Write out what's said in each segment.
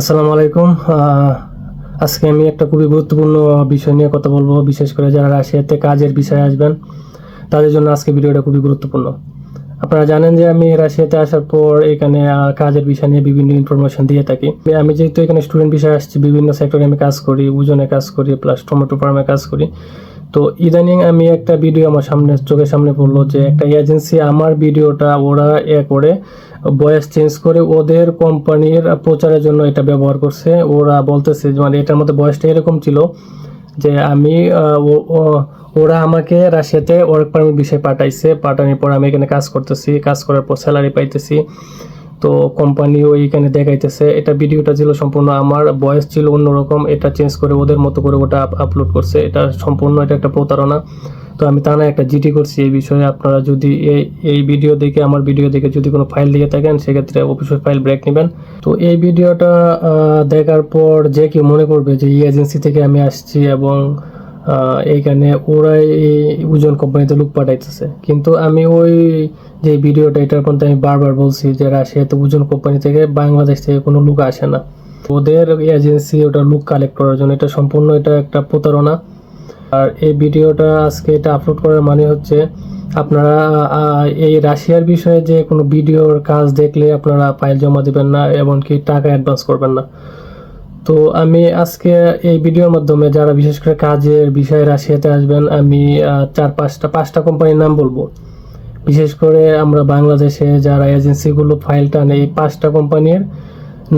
আসসালামু আলাইকুম। আজকে আমি একটা খুবই গুরুত্বপূর্ণ বিষয় নিয়ে কথা বলব। বিশেষ করে যারা রাশিয়াতে কাজের বিষয়ে আসবেন, তাদের জন্য আজকে ভিডিওটা খুবই গুরুত্বপূর্ণ। আপনারা জানেন যে আমি রাশিয়াতে আসার পর এখানে কাজের বিষয় নিয়ে বিভিন্ন ইনফরমেশন দিয়ে থাকি। আমি যেহেতু এখানে স্টুডেন্ট বিষয়ে আসছি, বিভিন্ন সেক্টরে আমি কাজ করি, ওজনে কাজ করি প্লাস টমেটো ফার্মে কাজ করি। তো ইদানিং আমি একটা ভিডিও আমার সামনে, চোখের সামনে পড়ল যে একটা এজেন্সি আমার ভিডিওটা ওরা এ করে বয়স চেঞ্জ করে ওদের কোম্পানির প্রচারের জন্য এটা ব্যবহার করছে। ওরা বলতেছে মানে এটার মধ্যে বয়সটা এরকম ছিল যে আমি ওরা আমাকে রাশিয়াতে ওয়ার্ক পারমিট বিষয়ে পাঠাইছে। পাঠানোর পর আমি এখানে কাজ করতেছি, কাজ করার পর স্যালারি পাইতেছি। তো কোম্পানি ওইখানে দেখাইতেছে, এটা ভিডিওটা ছিল সম্পূর্ণ আমার, বয়স ছিল অন্যরকম, এটা চেঞ্জ করে ওদের মতো করে ওটা আপলোড করছে, এটা সম্পূর্ণ এটা একটা প্রতারণা। তো আমি তা না একটা জিটি করছি এই বিষয়ে, আপনারা যদি এই এই ভিডিও দেখে, আমার ভিডিও দেখে যদি কোনো ফাইল দিয়ে থাকেন, সেক্ষেত্রে অবশ্যই ফাইল ব্রেক নেবেন। তো এই ভিডিওটা দেখার পর যে কেউ মনে করবে যে এই এজেন্সি থেকে আমি আসছি এবং এইখানে ওরাই ওজন কোম্পানিতে লোক পাঠাইতেছে। কিন্তু আমি ওই যে ভিডিওটা, এটার মধ্যে আমি বারবার বলছি যে রাশিয়াতে ওজন কোম্পানি থেকে বাংলাদেশ থেকে কোনো লোক আসে না। ওদের এজেন্সি ওটা লুক কালেক্ট করার জন্য, এটা সম্পূর্ণ এটা একটা প্রতারণা। আর এই ভিডিওটা আজকে এটা আপলোড করার মানে হচ্ছে আপনারা এই রাশিয়ার বিষয়ে যে কোনো ভিডিওর কাজ দেখলে আপনারা ফাইল জমা দিবেন না, এমনকি টাকা অ্যাডভান্স করবেন না। তো আমি আজকে এই ভিডিওর মাধ্যমে যারা বিশেষ করে কাজের বিষয়ে রাশিয়াতে আসবেন, আমি চার পাঁচটা পাঁচটা কোম্পানির নাম বলব। বিশেষ করে আমরা বাংলাদেশে যারা এজেন্সিগুলো ফাইল টানে, এই পাঁচটা কোম্পানির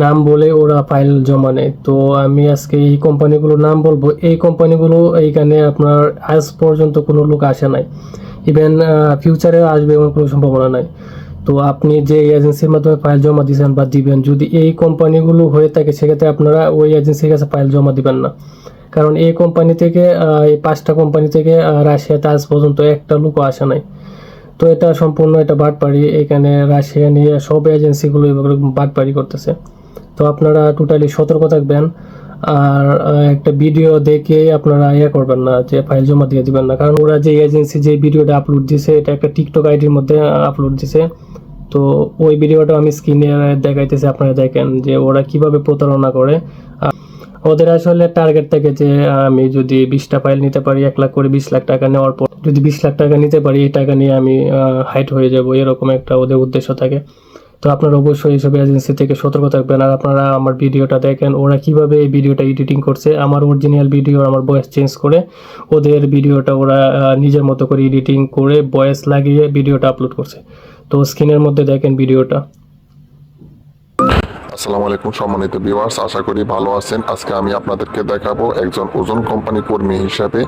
নাম বলে ওরা ফাইল জমা নেয় তো আমি আজকে এই কোম্পানিগুলোর নাম বলব। এই কোম্পানিগুলো এইখানে আপনার আজ পর্যন্ত কোনো লোক আসে নাই। ইভেন ফিউচারেও আসবে এমন কোনো সম্ভাবনা নাই। তো আপনি যে এজেন্সির মাধ্যমে ফাইল জমা দিয়েছেন বা দিবেন, যদি এই কোম্পানিগুলো হয়ে থাকে, সেক্ষেত্রে আপনারা ওই এজেন্সির কাছে ফাইল জমা দিবেন না। কারণ এই কোম্পানি থেকে এই পাঁচটা কোম্পানি থেকে রাশিয়াতে আজ পর্যন্ত একটা লোকও আসে নাই। তো এটা সম্পূর্ণ এটা বাটপাড়ি। এখানে রাশিয়া নিয়ে সব এজেন্সিগুলো এভাবে বাটপাড়ি করতেছে। তো আপনারা টোটালি সতর্ক থাকবেন। আর একটা ভিডিও দেখে আপনারা ইয়ে করবেন না, যে ফাইল জমা দিয়ে দিবেন না। কারণ ওরা যে এজেন্সি যে ভিডিওটা আপলোড দিছে এটা একটা টিকটক আইডির মধ্যে আপলোড দিছে তো ওই ভিডিওটা আমি স্ক্রিনে দেখাইতেছি, আপনারা দেখেন যে ওরা কীভাবে প্রতারণা করে। ওদের আসলে টার্গেট থাকে যে, আমি যদি বিশটা ফাইল নিতে পারি, এক লাখ করে বিশ লাখ টাকা নেওয়ার পর যদি বিশ লাখ টাকা নিতে পারি, এই টাকা নিয়ে আমি হাইট হয়ে যাব, এরকম একটা ওদের উদ্দেশ্য থাকে। তো আপনারা অবশ্যই এইসব এজেন্সি থেকে সতর্ক থাকবেন। আর আপনারা আমার ভিডিওটা দেখেন, ওরা কীভাবে এই ভিডিওটা এডিটিং করছে। আমার অরিজিনাল ভিডিও আমার ভয়েস চেঞ্জ করে ওদের ভিডিওটা ওরা নিজের মতো করে এডিটিং করে ভয়েস লাগিয়ে ভিডিওটা আপলোড করছে। তো স্ক্রিনের মধ্যে দেখেন ভিডিওটা। আসসালামু আলাইকুম সম্মানিত ভিউয়ার্স, আশা করি ভালো আছেন। আজকে আমি আপনাদেরকে দেখাবো একজন ওজন কোম্পানি কর্মী হিসাবে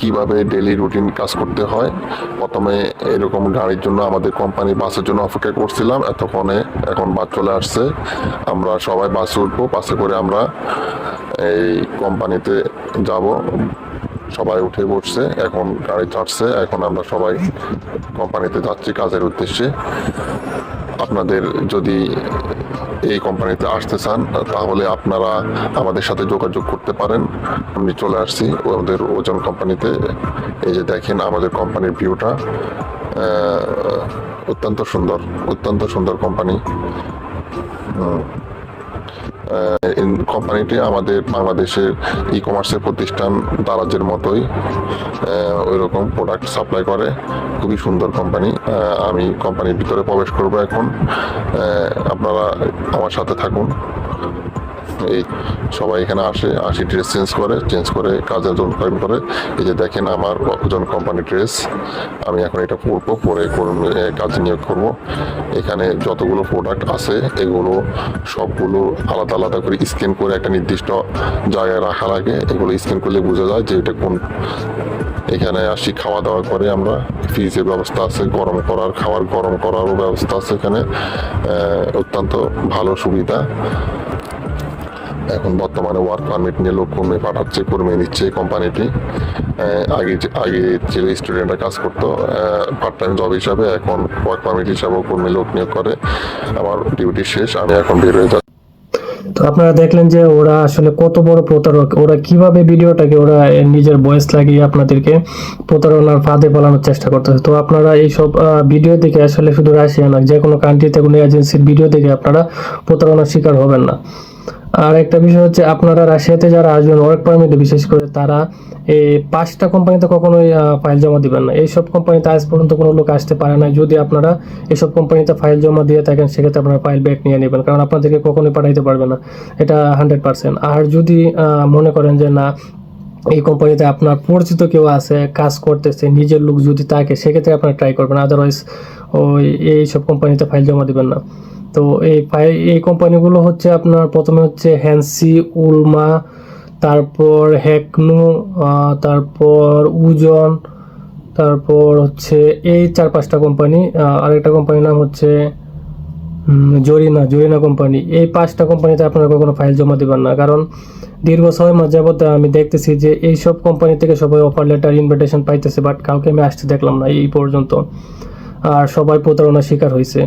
কীভাবে ডেলি রুটিন কাজ করতে হয়। প্রথমে এরকম গাড়ির জন্য আমাদের কোম্পানি বাসের জন্য অপেক্ষা করছিলাম, এতক্ষণে এখন বাস চলে আসছে। আমরা সবাই বাসে উঠবো, বাসে করে আমরা এই কোম্পানিতে যাব। সবাই উঠে বসছে, এখন গাড়ি ছাড়ছে, এখন আমরা সবাই কোম্পানিতে যাচ্ছি কাজের উদ্দেশ্যে। আপনাদের যদি এই কোম্পানিতে আসতে চান, তাহলে আপনারা আমাদের সাথে যোগাযোগ করতে পারেন। আমি চলে আসছি ওদের ওজন কোম্পানিতে। এই যে দেখেন আমাদের কোম্পানির ভিউটা। অত্যন্ত সুন্দর অত্যন্ত সুন্দর কোম্পানি। কোম্পানিটি আমাদের বাংলাদেশের ই কমার্সের প্রতিষ্ঠান দারাজের মতোই ওই রকম প্রোডাক্ট সাপ্লাই করে। খুবই সুন্দর কোম্পানি আমি কোম্পানির ভিতরে প্রবেশ করব এখন। আপনারা আমার সাথে থাকুন। এই সবাই এখানে আসে, আসি ড্রেস চেঞ্জ করে চেঞ্জ করে কাজের জন্য করে। এই যে দেখেন আমার ওজন কোম্পানি ড্রেস আমি এখন এটা পরবো, পরে কাজে নিয়োগ করব। এখানে যতগুলো প্রোডাক্ট আছে, এগুলো সবগুলো আলাদা আলাদা করে স্ক্যান করে একটা নির্দিষ্ট জায়গায় রাখা লাগে। এগুলো স্ক্যান করলে বোঝা যায় যে এটা কোন, এখানে আসি খাওয়া দাওয়া করে আমরা। ফ্রিজের ব্যবস্থা আছে, গরম করার, খাবার গরম করারও ব্যবস্থা আছে এখানে। অত্যন্ত ভালো সুবিধা। এখন বর্তমানে ওয়ার্ক পারমিট নিয়ে লোক কর্মী পাঠাচ্ছে কর্মী নিচ্ছে কোম্পানিটি আগে যে- আগে ছিল স্টুডেন্টরা কাজ করতো পার্ট টাইম জব হিসাবে, এখন ওয়ার্ক পারমিট হিসাবেও কর্মী লোক নিয়োগ করে। আমার ডিউটি শেষ, আমি এখন বের হয়ে যাচ্ছি। তো আপনারা দেখলেন যে ওরা আসলে কত বড় প্রতারক, ওরা কীভাবে ভিডিওটাকে ওরা নিজের ভয়েস লাগিয়ে আপনাদেরকে প্রতারণার ফাঁদে পালানোর চেষ্টা করতেছে। তো আপনারা এইসব ভিডিও দেখে আসলে শুধু রাশিয়া না যে কোনো কান্ট্রিতে কোনো এজেন্সির ভিডিও দেখে আপনারা প্রতারণার শিকার হবেন না। আর একটা বিষয় হচ্ছে আপনারা রাশিয়াতে যারা আসবেন ওয়ার্ক পারমিটে বিশেষ করে তারা এই পাঁচটা কোম্পানিতে কখনোই ফাইল জমা দিবেন না। এইসব কোম্পানিতে আজ পর্যন্ত কোনো লোক আসতে পারে না যদি আপনারা এইসব কোম্পানিতে ফাইল জমা দিয়ে থাকেন, সেক্ষেত্রে আপনারা ফাইল ব্যাক নিয়ে নেবেন, কারণ আপনাদেরকে কখনোই পাঠাইতে পারবে না। এটা হান্ড্রেড পার্সেন্ট আর যদি মনে করেন যে না এই কোম্পানিতে আপনার পরিচিত কেউ আছে, কাজ করতেছে, নিজের লোক যদি থাকে, সেক্ষেত্রে আপনারা ট্রাই করবেন আদারওয়াইজ ওই এইসব কোম্পানিতে ফাইল জমা দিবেন না। তো এই ফাইল এই কোম্পানিগুলো হচ্ছে আপনার প্রথমে হচ্ছে হ্যান্সি উলমা তারপর হ্যাকনু তারপর উজন তারপর হচ্ছে এই চার পাঁচটা কোম্পানি আরেকটা কোম্পানির নাম হচ্ছে জরিনা জরিনা কোম্পানি এই পাঁচটা কোম্পানিতে আপনারা কখনো ফাইল জমা দিবেন না। কারণ দীর্ঘ ছয় মাস যাবত আমি দেখতেছি যে এই সব কোম্পানি থেকে সবাই অফার লেটার ইনভিটেশন পাইতেছে বাট কাউকে আমি আসতে দেখলাম না এই পর্যন্ত। আর সবাই প্রতারণার শিকার হয়েছে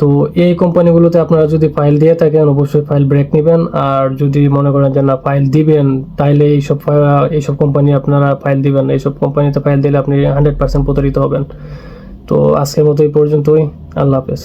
তো এই কোম্পানিগুলোতে আপনারা যদি ফাইল দিয়ে থাকেন, অবশ্যই ফাইল ব্রেক নেবেন। আর যদি মনে করেন যে না ফাইল দিবেন, তাইলে এইসব এইসব কোম্পানি আপনারা ফাইল দিবেন। এইসব কোম্পানিতে ফাইল দিলে আপনি হান্ড্রেড পার্সেন্ট প্রতারিত হবেন। তো আজকের মতো এই পর্যন্তই। আল্লাহ হাফেজ।